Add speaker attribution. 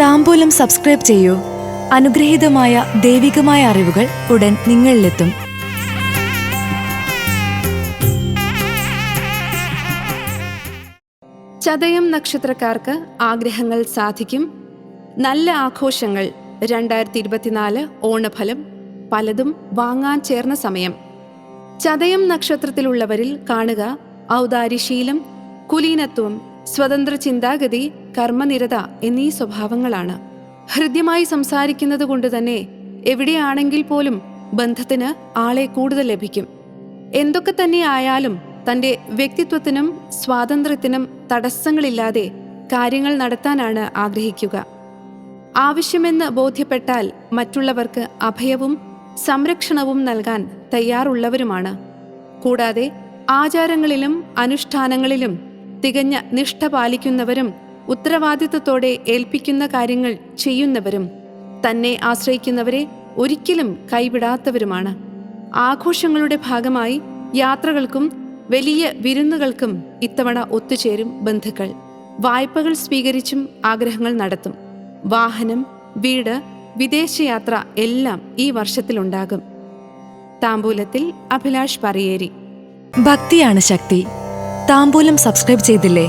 Speaker 1: താമ്പൂലം subscribe ചെയ്യൂ. അനുഗ്രഹീതമായ ദൈവികമായ അറിവുകൾ ഉടൻ നിങ്ങളിലെത്തും.
Speaker 2: ചതയം നക്ഷത്രക്കാർക്ക് ആഗ്രഹങ്ങൾ സാധിക്കും. നല്ല ആഘോഷങ്ങൾ രണ്ടായിരത്തി ഇരുപത്തിനാല് ഓണഫലം പലതും വാങ്ങാൻ ചേർന്ന സമയം. ചതയം നക്ഷത്രത്തിലുള്ളവരിൽ കാണുക ഔദാരിശീലം കുലീനത്വം സ്വതന്ത്ര ചിന്താഗതി കർമ്മനിരത എന്നീ സ്വഭാവങ്ങളാണ്. ഹൃദ്യമായി സംസാരിക്കുന്നത് കൊണ്ട് തന്നെ എവിടെയാണെങ്കിൽ പോലും ബന്ധത്തിന് ആളെ കൂടുതൽ ലഭിക്കും. എന്തൊക്കെ തന്നെ ആയാലും തന്റെ വ്യക്തിത്വത്തിനും സ്വാതന്ത്ര്യത്തിനും തടസ്സങ്ങളില്ലാതെ കാര്യങ്ങൾ നടത്താനാണ് ആഗ്രഹിക്കുക. ആവശ്യമെന്ന് ബോധ്യപ്പെട്ടാൽ മറ്റുള്ളവർക്ക് അഭയവും സംരക്ഷണവും നൽകാൻ തയ്യാറുള്ളവരുമാണ്. കൂടാതെ ആചാരങ്ങളിലും അനുഷ്ഠാനങ്ങളിലും തികഞ്ഞ നിഷ്ഠ പാലിക്കുന്നവരും ഉത്തരവാദിത്തത്തോടെ ഏൽപ്പിക്കുന്ന കാര്യങ്ങൾ ചെയ്യുന്നവരും തന്നെ ആശ്രയിക്കുന്നവരെ ഒരിക്കലും കൈവിടാത്തവരുമാണ്. ആഘോഷങ്ങളുടെ ഭാഗമായി യാത്രകൾക്കും വലിയ വിരുന്നുകൾക്കും ഇത്തവണ ഒത്തുചേരും ബന്ധുക്കൾ. വായ്പകൾ സ്വീകരിച്ചും ആഗ്രഹങ്ങൾ നടത്തും. വാഹനം വീട് വിദേശയാത്ര എല്ലാം ഈ വർഷത്തിലുണ്ടാകും. താമ്പൂലത്തിൽ അഭിലാഷ് പറയേരി.
Speaker 1: ഭക്തിയാണ് ശക്തി. താമ്പൂലം സബ്സ്ക്രൈബ് ചെയ്തില്ലേ?